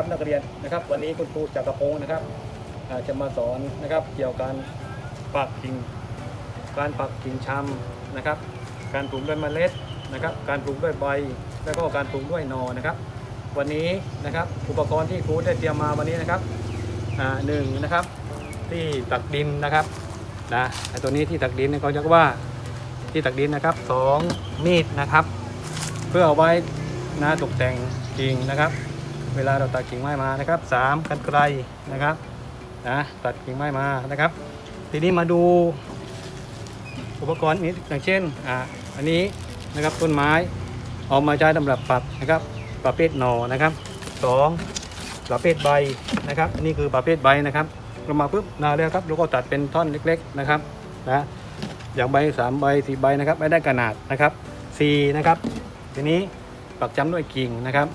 นะครับนักเรียนนะครับ วันนี้คุณครูจักรพงศ์นะครับจะมาสอนนะครับเกี่ยวกับการปักกิ่งการปักกิ่งชำนะครับ การปลูกด้วยเมล็ดนะครับ การปลูกด้วยใบ แล้วก็การปลูกด้วยนอนะครับ วันนี้นะครับอุปกรณ์ที่ครูได้เตรียมมาวันนี้นะครับหนึ่งนะครับที่ตักดินนะครับนะไอตัวนี้ที่ตักดินเขาเรียกว่าที่ตักดินนะครับสองมีดนะครับ เพื่อเอาไว้นะตกแต่งกิ่งนะครับ เวลาเราตัดกิ่งไม้มานะครับสามกันไกลนะครับนะตัดกิ่งไม้มานะครับ ทีนี้มาดูอุปกรณ์นี้อย่างเช่นอ่าอันนี้นะครับต้นไม้เอามาใช้สำหรับปักนะครับประเภทหน่อนะครับสองประเภทใบนะครับนนี้คือประเภทใบนะครับเรามาปุ๊บนาแล้วครับเราก็ตัดเป็นท่อนเล็ก ๆนะครับนะอย่างใบสามใบสี่ใบนะครับไม่ได้ขนาดนะครับสี่นะครับทีนี้ปักจ้ำด้วยกิ่งนะครับ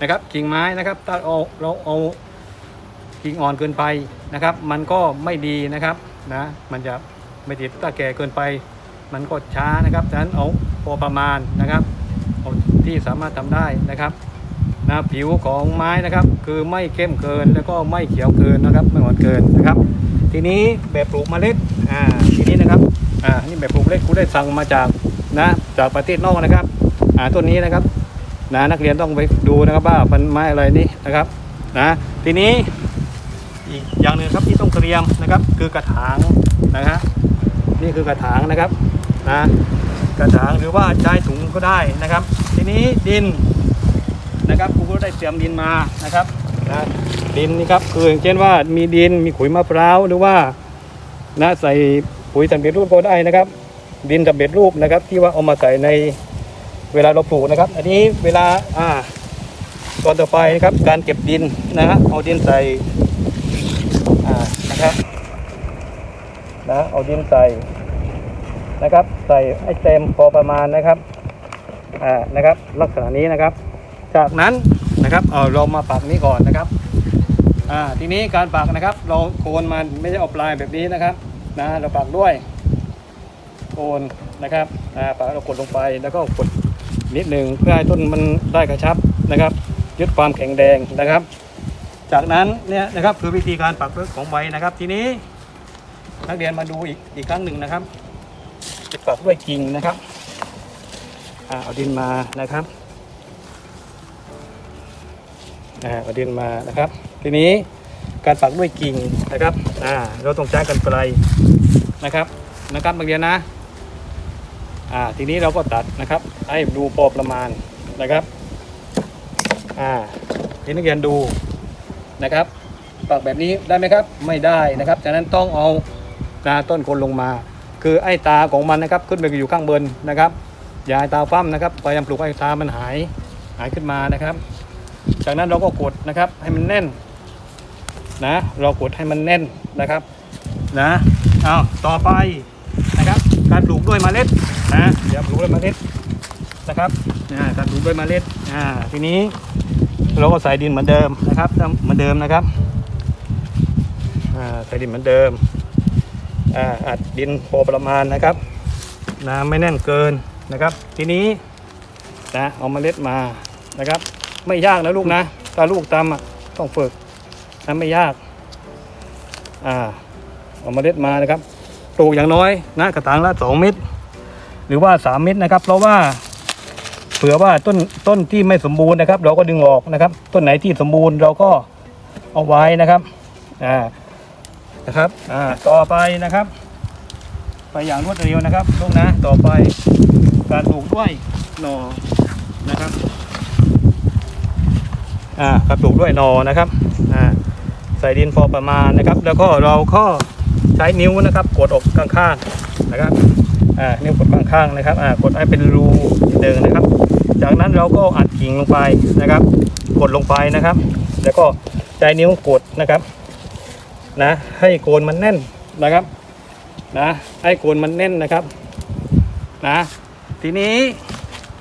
นะครับกิ่งไม้นะครับถ้าเอาเราเอากิ่งอ่อนเกินไปนะครับ มันก็ไม่ดีนะครับนะมันจะไม่ติดถ้าแก่เกินไป มันก็ช้านะครับฉะนั้นเอาพอประมาณนะครับเอาที่สามารถทำได้นะครับนะผิวของไม้นะครับ คือไม่เข้มเกินแล้วก็ไม่เขียวเกินนะครับ ไม่อ่อนเกินนะครับ ทีนี้แบบปลูกเมล็ดอ่าทีนี้นะครับอ่านี่แบบปลูกเมล็ดกูได้สั่งมาจากนะจากประเทศนอกนะครับอ่าต้นนี้นะครับ นะนักเรียนต้องไปดูนะครับว่ามันไม้อะไรนี่นะครับนะทีนี้อีกอย่างหนึ่งครับที่ต้องเตรียมนะครับ คือกระถางนะฮะนี่คือกระถางนะครับนะกระถางหรือว่าใช้ถุงก็ได้นะครับ ทีนี้ดินนะครับครูก็ได้เตรียมดินมานะครับนะดินนี่ครับคืออย่างเช่นว่ามีดินมีขุยมะพร้าวหรือว่านะใส่ปุ๋ยสำเร็จรูปก็ได้นะครับ ดินสำเร็จรูปนะครับ ที่ว่าเอามาใส่ใน เวลาเราปลูกนะครับ อันนี้เวลาอ่าตอนต่อไปนะครับ การเก็บดินนะฮะเอาดินใส่อ่านะครับนะเอาดินใส่นะครับ ใส่ให้เต็มพอประมาณนะครับอ่านะครับ ลักษณะนี้นะครับ จากนั้นนะครับเอาเรามาปักนี้ก่อนนะครับอ่าทีนี้การปักนะครับ เราโคนมันไม่ใช่เอาปลายแบบนี้นะครับนะเราปักด้วยโคนนะครับอ่าปากเรากดลงไปแล้วก็กด นิดหนึ่งเพื่อให้ต้นมันได้กระชับนะครับ ยึดความแข็งแรงนะครับ จากนั้นเนี่ยนะครับคือวิธีการปักเลือกของใบนะครับ ทีนี้นักเรียนมาดูอีกอีกครั้งหนึ่งนะครับจะปักด้วยกิ่งนะครับอเอาดินมานะครับเอาดินมานะครับ ทีนี้การปักด้วยกิ่งนะครับเราต้องใช้กันไกลนะครับนะครับนักเรียนนะ อ่าทีนี้เราก็ตัดนะครับ ให้ดูพอประมาณนะครับอ่าทีนักเรียนดูนะครับปักแบบนี้ได้ไหมครับไม่ได้นะครับฉะนั้นต้องเอาตาต้นคนลงมา คือไอ้ตาของมันนะครับ ขึ้นไปอยู่ข้างบนนะครับอย่าให้ตาฟั่มนะครับพยายามปลุกให้ตามันหายหายขึ้นมานะครับ จากนั้นเราก็กดนะครับให้มันแน่นนะเรากดให้มันแน่นนะครับนะเอาต่อไป การปลูกด้วยเมล็ดนะอย่าปลูกด้วยเมล็ดนะครับนะการปลูกด้วยเมล็ดอ่าทีนี้เราก็ใส่ดินเหมือนเดิมนะครับเหมือนเดิมนะครับอ่าใส่ดินเหมือนเดิมอ่าอัดดินพอประมาณนะครับนะไม่แน่นเกินนะครับ ทีนี้นะเอาเมล็ดมานะครับ ไม่ยากนะลูกนะถ้าลูกตำอะต้องฝึกนะไม่ยากอ่าเอาเมล็ดมานะครับ ปลูกอย่างน้อยนะกระถางละ 2 เม็ดหรือว่า 3 เม็ดนะครับ เพราะว่าเผื่อว่าต้นต้นที่ไม่สมบูรณ์นะครับ เราก็ดึงออกนะครับ ต้นไหนที่สมบูรณ์เราก็เอาไว้นะครับอ่านะครับอ่าต่อไปนะครับ ไปอย่างรวดเร็วนะครับลูกนะต่อไปการปลูกด้วยหนอนะครับอ่าการปลูกด้วยหนอนะครับอ่าใส่ดินพอประมาณนะครับ แล้วก็เราก็ ใช้นิ้วนะครับ กดออกข้างๆนะครับอ่านิ้วกดข้างๆนะครับอ่ากดให้เป็นรูเดิมนะครับ จากนั้นเราก็อัดกิ่งลงไปนะครับ กดลงไปนะครับ แล้วก็ใช้นิ้วกดนะครับนะให้โคนมันแน่นนะครับนะให้โคนมันแน่นนะครับนะทีนี้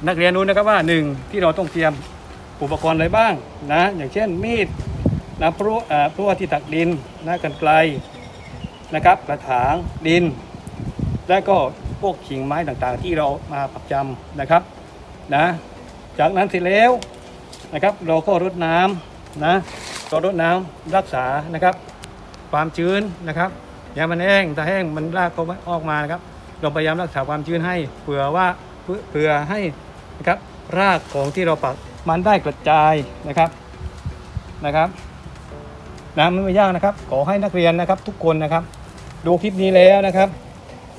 นักเรียนรู้นะครับว่าหนึ่งที่เราต้องเตรียมอุปกรณ์อะไรบ้างนะอย่างเช่นมีดนะพลุอ่าพลุที่ตักดินนะกันไกล นะครับ กระถางดิน และก็พวกกิ่งไม้ต่างๆ ที่เรามาปักจำนะครับนะจากนั้นเสร็จแล้วนะครับ เราก็รดน้นะตัวรดน้ำรักษานะครับ ความชื้นนะครับอย่ามันแห้งถ้าแห้งมันรากก็ไม่ออกมานะครับ เราพยายามรักษาความชื้นให้เผื่อว่าเพื่อเผื่อให้นะครับรากของที่เราปักมันได้กระจายนะครับนะครับ นะมันไม่ยากนะครับ ขอให้นักเรียนนะครับทุกคนนะครับ ดูคลิปนี้แล้วนะครับ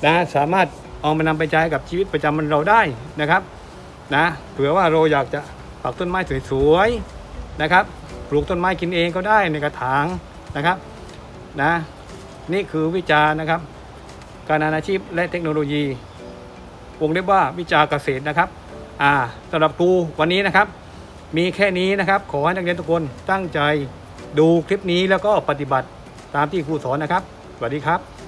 นะสามารถเอามานำไปใช้กับชีวิตประจำวันเราได้นะครับนะเผื่อว่าเราอยากจะปักต้นไม้สวยๆนะครับ ปลูกต้นไม้กินเองก็ได้ในกระถางนะครับนะนี่คือวิจารณ์นะครับ การานอาชีพและเทคโนโลยี วงเล็บว่าวิจารเกษตรนะครับอ่าสำหรับครูวันนี้นะครับ มีแค่นี้นะครับ ขอให้นักเรียนทุกคนตั้งใจ ดูคลิปนี้แล้วก็ปฏิบัติตามที่ครูสอนนะครับ สวัสดีครับ